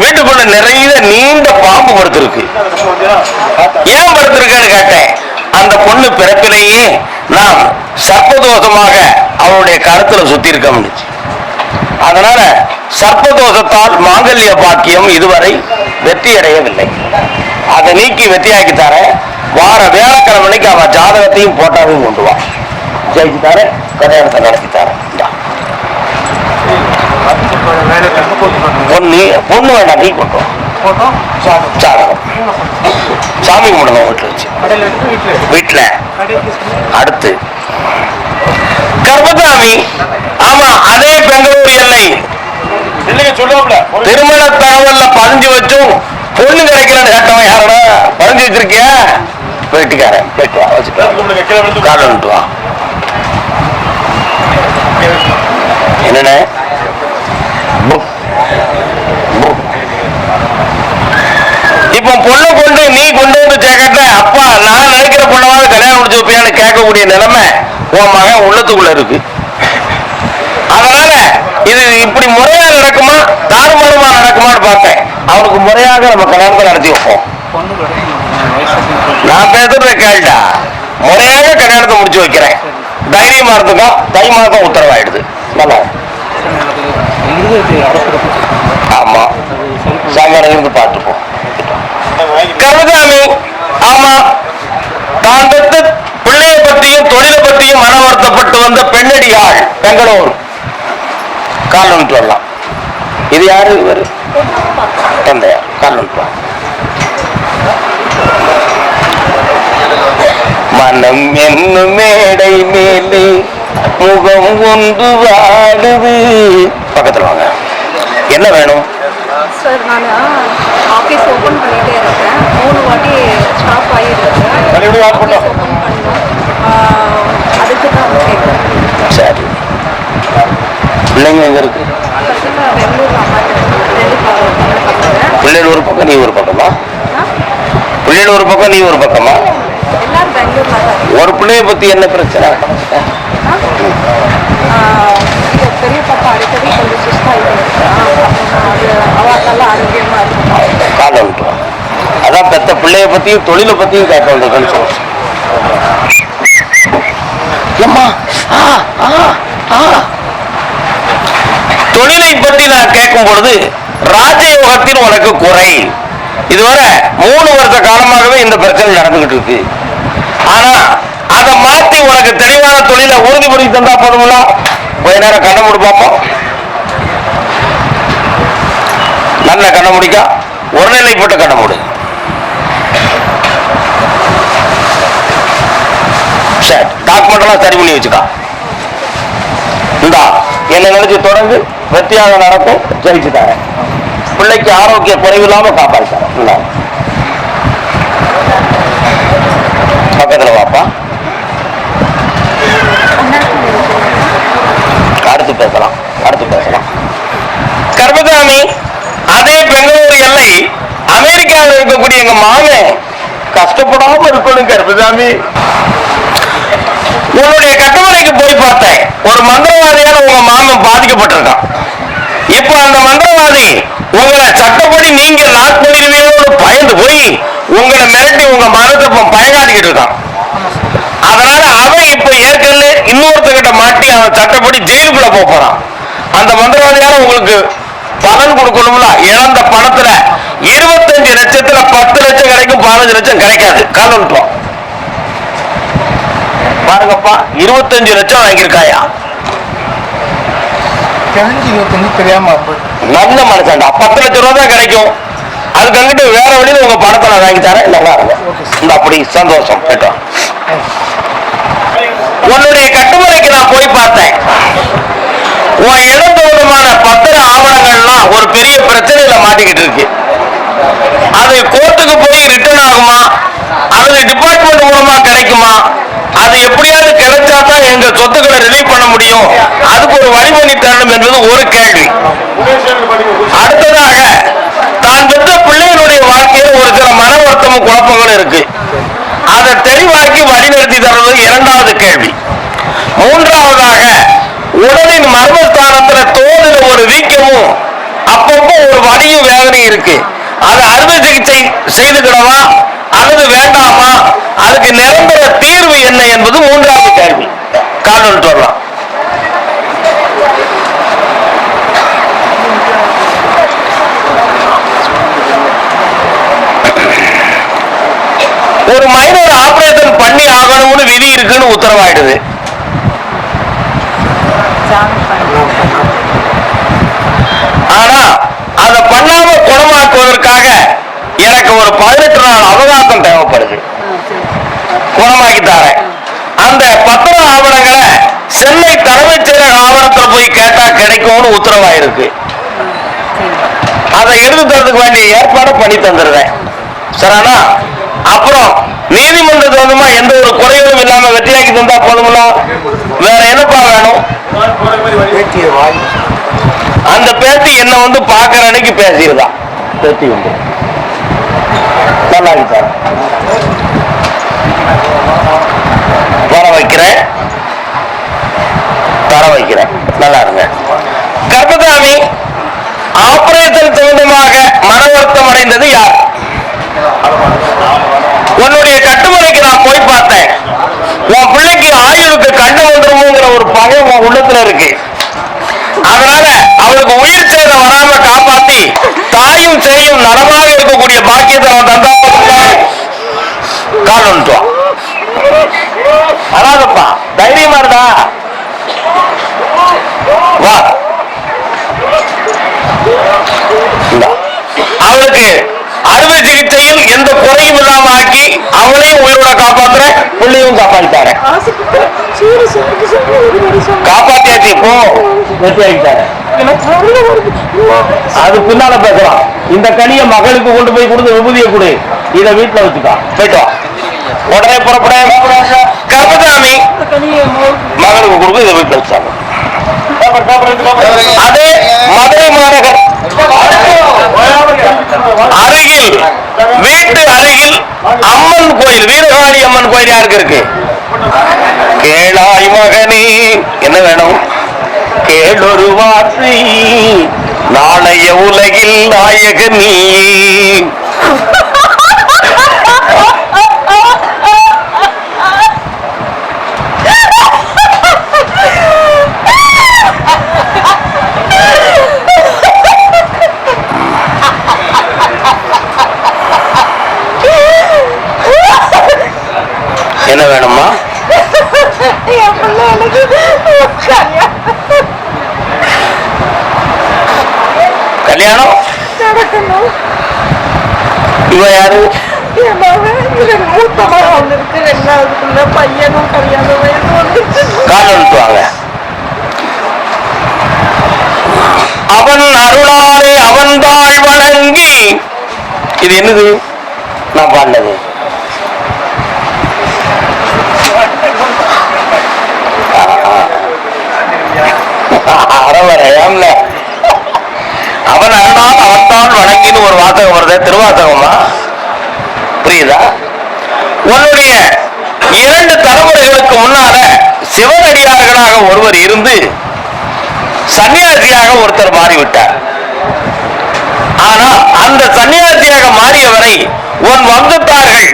வீட்டுக்குள்ள நிறைய நீண்ட பாம்பு படுத்திருக்கு ஏன் படுத்திருக்கேன்னு கேட்டேன். அந்த பொண்ணு பிறப்பிலேயே நாம் சர்ப்பதோஷமாக அவனுடைய கருத்துல சுத்தி இருக்க அதனால சர்ப்பதோஷத்தால் மாங்கல்ய பாக்கியம் இதுவரை வெற்றி அடையவில்லை அதை நீக்கி வெற்றியாக்கி தரேன். வார வியாழக்கிழமைக்கு அவன் ஜாதகத்தையும் போட்டாவையும் கொண்டு வா. ஜெயிச்சு தரேன் கல்யாணத்தை நடத்தி தரேன் பொண்ணு பொண்ணு வேண்டாம் நீ கொண்டு வா. ஜாதகம் சாமி கும்பிடணும். வீட்டுல வச்சு. வீட்டுல அடுத்து. கர்மசாமி ஆமா அதே பெங்களூர் எல்லை. திருமண தகவல்ல பதிஞ்சு வச்சும் பொண்ணு கிடைக்கலன்னு கேட்டவன் யாரடா? பதிஞ்சு வச்சிருக்கியா? போயிட்டுக்காரன் போயிட்டு வா வச்சுட்டு கால வந்துட்டு வா. என்னண்ணே? இப்போ பொண்ணு கொண்டு நீ கொண்டு வந்து சேர்க்கட்ட அப்பா நான் நினைக்கிற பொண்ணவாவது கல்யாணம் முடிச்சு வைப்பியான்னு கேட்கக்கூடிய நிலைமை உன் மகன் உள்ளத்துக்குள்ள இருக்கு. அதனால இது இப்படி முறையா நடக்குமா? தாறுமாறுமா நடக்குமான்னு பார்த்தேன். அவனுக்கு முறையாக நம்ம கல்யாணத்தை நடத்தி வைப்போம். நான் பேசுறத கேள்டா. முறையாக கல்யாணத்தை முடிச்சு வைக்கிறேன். தைரியமா இருந்துக்கோ. தை மாதம் உத்தரவாயிடுது. நல்லா. ஆமா. சாயங்காலம் இருந்து பார்த்துப்போம். கருதாமி. ஆமா. தான் பெற்ற பிள்ளைய பற்றியும் தொழிலை பற்றியும் மன வருத்தப்பட்டு வந்த பெண்ணடியாள் பெங்களூர். கால் சொல்லலாம் இது யாரு இவர்? தந்தையார். கால் சொல்லலாம் மனம் என்னும் மேடை மேலே முகம் ஒன்று வாடுது. பக்கத்துல வாங்க. என்ன வேணும்? சார் நான் ஆஃபீஸ் ஓப்பன் பண்ணிட்டே இருக்கேன். கேட்குறேன். சரி. பிள்ளைங்க எங்க இருக்கு? பிள்ளைகள் ஒரு பக்கம் நீ ஒரு பக்கமா? பிள்ளைகள் ஒரு பக்கம் நீ ஒரு பக்கமா. ஒரு பிள்ளைய பத்தி என்ன பிரச்சனை ஆஹ், இது பெரிய பாப்பா அடிக்கடி கொஞ்சம் சுஸ்தாகிட்டு இருக்கா அது அவள் நல்லா ஆரோக்கியமாக இருக்கும் கால விட்டு அதான் பெத்த பிள்ளைய பத்தியும் தொழிலை பத்தியும் கேட்க வந்ததுன்னு சொல்லுச்சு தொழிலை பற்றி நான் கேட்கும் பொழுது ராஜயோகத்தின் உனக்கு குறை. இதுவரை மூணு வருஷ காலமாகவே இந்த பிரச்சனை நடந்துகிட்டு இருக்கு. ஆனா அதை மாத்தி உனக்கு தெளிவான தொழிலை உறுதிப்படுத்தி தந்தா போதுங்களா கொஞ்ச நேரம் கண்ண மூடி பார்ப்போம். நல்ல கண்ண முடிக்கா. ஒரு நிலைப்பட்ட கண்ண மூடு. சரி டாக்குமெண்ட் எல்லாம் சரி பண்ணி வச்சுக்கா. இந்தா என்னை நினைச்சு தொடர்ந்து வெற்றியாக நடக்கும் ஜெயிச்சு தரேன் பிள்ளைக்கு ஆரோக்கிய குறைவில்லாம காப்பாற்றி தரேன் பக்கத்தில் வாப்பா. அடுத்து பேசலாம். அடுத்து பேசலாம். கர்மசாமி அதே பெங்களூர் எல்லை அமெரிக்காவில் இருக்கக்கூடிய எங்க மாமன் கஷ்டப்படாம இருக்கணும் கர்மசாமி உன்னுடைய கட்டுமனைக்கு போய் பார்த்தேன். ஒரு மந்திரவாதியால உங்க மாமன் பாதிக்கப்பட்டிருக்கான். இப்போ அந்த மந்திரவாதி உங்களை சட்டப்படி நீங்க லாக் பண்ணிடுவீங்களோடு பயந்து போய் உங்களை மிரட்டி உங்க மனத்தை பயங்காட்டிக்கிட்டு இருக்கான். அதனால அவன் இப்ப ஏற்கனவே இன்னொருத்தகிட்ட மாட்டி அவன் சட்டப்படி ஜெயிலுக்குள்ள போறான். அந்த மந்திரவாதியால உங்களுக்கு பலன் கொடுக்கணும்ல? இழந்த பணத்துல இருபத்தஞ்சு லட்சத்துல பத்து லட்சம் கிடைக்கும் பதினஞ்சு லட்சம் கிடைக்காது. காலன்ட்டோம் பாருங்கப்பா இருபத்தஞ்சு லட்சம் வாங்கியிருக்காயா? நல்ல மனுஷன்டா பத்து லட்சம் ரூபா தான் கிடைக்கும். அதுக்கு அங்கிட்டு வேற வழியில உங்க பணத்தை நான் வாங்கி தரேன் நல்லா இருக்கும் அப்படி சந்தோஷம் கேட்டோம் உன்னுடைய கட்டுமனைக்கு நான் போய் பார்த்தேன். உன் இழந்த விதமான பத்திர ஆவணங்கள்லாம் ஒரு பெரிய பிரச்சனையில மாட்டிக்கிட்டு இருக்கு. அது கோர்ட்டுக்கு போய் ரிட்டர்ன் ஆகுமா? அல்லது டிபார்ட்மெண்ட் மூலமா கிடைக்குமா? அது எப்படியாவது கிடைச்சா தான் எங்க சொத்துக்களை ரிலீவ் பண்ண முடியும். அதுக்கு ஒரு வழி பண்ணி தரணும் என்பது ஒரு கேள்வி. அடுத்ததாக தான் பெற்ற பிள்ளைகளுடைய வாழ்க்கையில் ஒரு சில மன வருத்தமும் குழப்பங்களும் இருக்கு. அதை தெளிவாக்கி வழிநடத்தி தருவது இரண்டாவது கேள்வி. மூன்றாவதாக உடலின் மர்மஸ்தானத்துல தோலில் ஒரு வீக்கமும் அப்பப்போ ஒரு வலியும் வேதனையும் இருக்கு. அது அறுவை சிகிச்சை செய்துக்கிடவா அல்லது வேண்டாமா? அதுக்கு நிரந்தர தீர்வு என்ன என்பது மூன்றாவது கேள்வி. காரணம் சொல்லலாம் ஒரு மைனர் ஆபரேஷன் பண்ணி ஆகணும்னு விதி இருக்குன்னு உத்தரவாயிடுது. கிடைக்கும்னு உத்தரவாயிருக்கு. அதை எடுத்து தரதுக்கு வேண்டிய ஏற்பாடு பண்ணி தந்துடுறேன். சரிண்ணா அப்புறம் நீதிமன்றத்து வந்துமா? எந்த ஒரு குறைகளும் இல்லாம வெற்றியாக்கி தந்தா போதுமுன்னா வேற என்னப்பா வேணும்? அந்த பேத்தி என்ன வந்து பாக்குற அன்னைக்கு பேசியிருந்தான் பேத்தி உண்டு நல்லா சார். வர வைக்கிறேன். தர வைக்கிறேன் நல்லா இருங்க கர்ப்பசாமி ஆபரேஷன் சம்பந்தமாக மன வருத்தம் அடைந்தது யார்? உன்னுடைய கட்டுமலைக்கு நான் போய் பார்த்தேன். உன் பிள்ளைக்கு ஆயுளுக்கு கண்டு வந்துருமோங்கிற ஒரு பகை உன் உள்ளத்துல இருக்கு. அதனால அவளுக்கு உயிர் சேதம் வராம காப்பாத்தி தாயும் சேயும் நலமாக இருக்கக்கூடிய பாக்கியத்தை அவன் தந்தா கால் வந்துட்டுவான் அதாதப்பா தைரியமா இருந்தா வா இந்தா. அவளுக்கு அறுவை சிகிச்சையில் எந்த குறையும் இல்லாம ஆக்கி அவளையும் உயிரோட காப்பாத்துறேன் பிள்ளையும் காப்பாத்திட்டாரேன் காப்பாத்தியாச்சு இப்போ வெற்றி அது பின்னால பேசலாம் இந்த கனிய மகளுக்கு கொண்டு போய் கொடுத்து விபூதிய கொடு. இத வீட்டுல வச்சுக்கா. போயிட்டு உடனே புறப்பட. கருப்பசாமி மகளுக்கு கொடுத்து இதை வீட்டுல வச்சாங்க அதே மதுரை மாநகர் அருகில் வீட்டு அருகில் அம்மன் கோயில் வீரகாளி அம்மன் கோயில் யாருக்கு இருக்கு? கேளாய் மகனே என்ன வேணும்? கேளொரு வார்த்தை நாளைய உலகில் நாயக நீ கல்யாணம்? இவ யாரு? பையனும் கல்யாண வயசு வந்துச்சு கால் அவன் அருளாலே அவன் தாழ் வணங்கி. இது என்னது? நான் பாண்டது அறவரையாம்ல அவன் அருளால் அவத்தான் வணங்கின்னு ஒரு வாசகம் வருது. திருவாசகமா? புரியுதா? உன்னுடைய இரண்டு தலைமுறைகளுக்கு முன்னால சிவனடியார்களாக ஒருவர் இருந்து சன்னியாசியாக ஒருத்தர் மாறிவிட்டார். ஆனா அந்த சன்னியாசியாக மாறியவரை உன் வம்சத்தார்கள்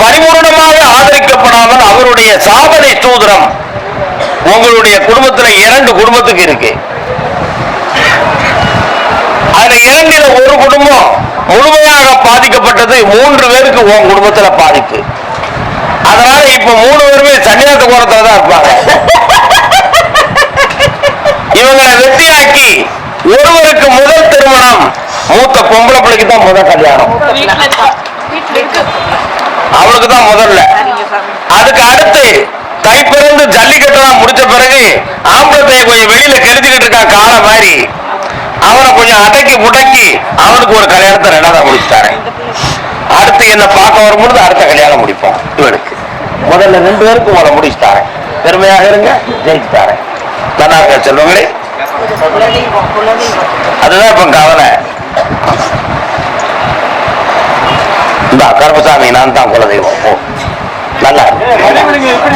பரிபூர்ணமாக ஆதரிக்கப்படாமல் அவருடைய சாபனை சூத்திரம் உங்களுடைய குடும்பத்துல இரண்டு குடும்பத்துக்கு இருக்கு. அதுல இரண்டில ஒரு குடும்பம் முழுமையாக பாதிக்கப்பட்டது மூன்று பேருக்கு உன் குடும்பத்துல பாதிப்பு. அதனால இப்ப மூணு பேருமே சன்னியாச கோலத்துல தான் இருப்பாங்க. இவங்களை வெற்றியாக்கி ஒருவருக்கு முதல் திருமணம் மூத்த பொம்பளை பிள்ளைக்கு தான் முதல் கல்யாணம். அவளுக்கு தான் முதல்ல. அதுக்கு அடுத்து தைப்பிறந்து ஜல்லிக்கட்டுலாம் முடிச்ச பிறகு ஆம்பளத்தை கொஞ்சம் வெளியில கெடுத்துக்கிட்டு இருக்கான் காலை மாதிரி. அவனை கொஞ்சம் அடக்கி முடக்கி அவனுக்கு ஒரு கல்யாணத்தை ரெண்டாவது முடிச்சுட்டாரு அடுத்து என்ன பார்க்க வரும்பொழுது அடுத்த கல்யாணம் முடிப்போம் இவனுக்கு. முதல்ல ரெண்டு பேருக்கும் உங்களை முடிச்சுட்டாரு பெருமையாக இருங்க ஜெயிச்சுட்டாரேன் நல்லா இருக்க செல்வங்களே. அதுதான் இப்ப கவலை. இந்த கருப்பசாமி நான் தான் குலதெய்வம். நல்லா இருக்கு.